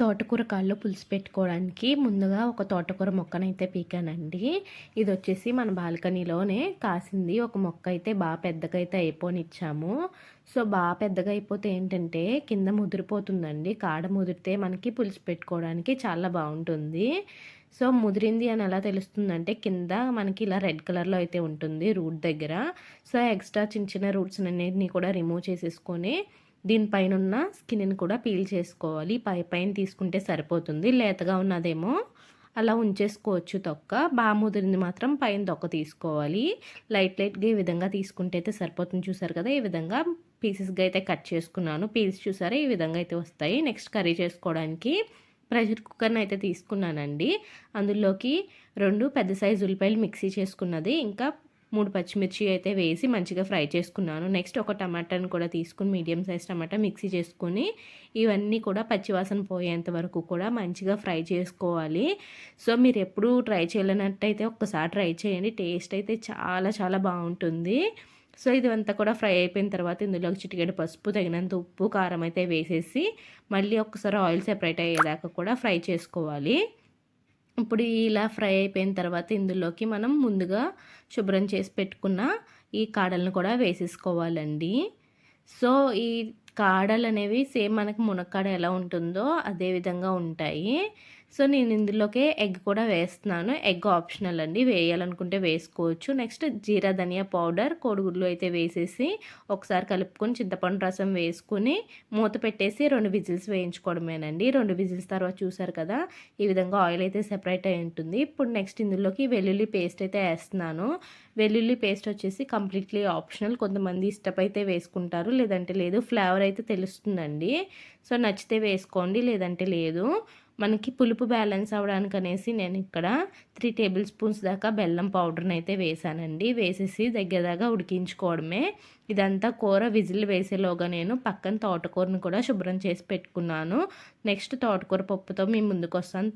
తోటకూర కాళ్ళు పులుసు పెట్టుకోవడానికి ముందుగా ఒక తోటకూర మొక్కనైతే పీకానండి. ఇది వచ్చేసి మన బాల్కనీలోనే కాసింది. ఒక మొక్క అయితే బాగా పెద్దగా అయితే అయిపోనిచ్చాము. సో బాగా పెద్దగా అయిపోతే ఏంటంటే కింద ముదిరిపోతుందండి. కాడ ముదిరితే మనకి పులుసు పెట్టుకోవడానికి చాలా బాగుంటుంది. సో ముదిరింది అని ఎలా తెలుస్తుందంటే కింద మనకి ఇలా రెడ్ కలర్లో అయితే ఉంటుంది రూట్ దగ్గర. సో ఎక్స్ట్రా చిన్న చిన్న రూట్స్ అన్నిటిని కూడా రిమూవ్ చేసేసుకొని దీనిపైన ఉన్న స్కిన్ని కూడా పీల్ చేసుకోవాలి. పై పైన తీసుకుంటే సరిపోతుంది. లేతగా ఉన్నదేమో అలా ఉంచేసుకోవచ్చు తొక్క. బాగా ముదిరింది మాత్రం పైన తొక్క తీసుకోవాలి. లైట్ లైట్గా ఈ విధంగా తీసుకుంటే అయితే సరిపోతుంది. చూసారు కదా ఈ విధంగా పీసెస్గా అయితే కట్ చేసుకున్నాను. పీస్ చూసారా ఈ విధంగా అయితే వస్తాయి. నెక్స్ట్ కర్రీ చేసుకోవడానికి ప్రెషర్ కుక్కర్ని అయితే తీసుకున్నానండి. అందులోకి రెండు పెద్ద సైజు ఉల్లిపాయలు మిక్సీ చేసుకున్నది. ఇంకా మూడు పచ్చిమిర్చి అయితే వేసి మంచిగా ఫ్రై చేసుకున్నాను. నెక్స్ట్ ఒక టమాటాని కూడా తీసుకుని మీడియం సైజ్ టమాటా మిక్సీ చేసుకొని ఇవన్నీ కూడా పచ్చివాసన పోయేంత వరకు కూడా మంచిగా ఫ్రై చేసుకోవాలి. సో మీరు ఎప్పుడు ట్రై చేయలేనట్టయితే ఒక్కసారి ట్రై చేయండి. టేస్ట్ అయితే చాలా చాలా బాగుంటుంది. సో ఇది అంతా కూడా ఫ్రై అయిపోయిన తర్వాత ఇందులో చిటికెడు పసుపు తగినంత ఉప్పు కారం అయితే వేసేసి మళ్ళీ ఒకసారి ఆయిల్ సెపరేట్ అయ్యేదాకా కూడా ఫ్రై చేసుకోవాలి. ఇప్పుడు ఇలా ఫ్రై అయిపోయిన తర్వాత ఇందులోకి మనం ముందుగా శుభ్రం చేసి పెట్టుకున్న ఈ కాడలను కూడా వేసేసుకోవాలండి. సో ఈ కాడలు అనేవి సేమ్ మనకి మునక్కాడ ఎలా ఉంటుందో అదే విధంగా ఉంటాయి. సో నేను ఇందులోకి ఎగ్ కూడా వేస్తున్నాను. ఎగ్ ఆప్షనల్ అండి. వేయాలనుకుంటే వేసుకోవచ్చు. నెక్స్ట్ జీరా ధనియా పౌడర్ కోడిగుడ్లు అయితే వేసేసి ఒకసారి కలుపుకొని చింతపండు రసం వేసుకుని మూత పెట్టేసి రెండు విజిల్స్ వేయించుకోవడమేనండి. రెండు విజిల్స్ తర్వాత చూసారు కదా ఈ విధంగా ఆయిల్ అయితే సెపరేట్ అయి ఉంటుంది. ఇప్పుడు నెక్స్ట్ ఇందులోకి వెల్లుల్లి పేస్ట్ అయితే వేస్తున్నాను. వెల్లుల్లి పేస్ట్ వచ్చేసి కంప్లీట్లీ ఆప్షనల్. కొంతమంది ఇష్టపైతే వేసుకుంటారు. లేదంటే లేదు ఫ్లేవర్ అయితే తెలుస్తుందండి. సో నచ్చితే వేసుకోండి లేదంటే లేదు. మనకి పులుపు బ్యాలెన్స్ అవ్వడానికి అనేసి నేను ఇక్కడ త్రీ టేబుల్ స్పూన్స్ దాకా బెల్లం పౌడర్ని అయితే వేసానండి. వేసేసి దగ్గర దాకా ఉడికించుకోవడమే. ఇదంతా కూర విజిల్ వేసేలోగా నేను పక్కన తోటకూరను కూడా శుభ్రం చేసి పెట్టుకున్నాను. నెక్స్ట్ తోటకూర పప్పుతో మీ ముందుకు వస్తాను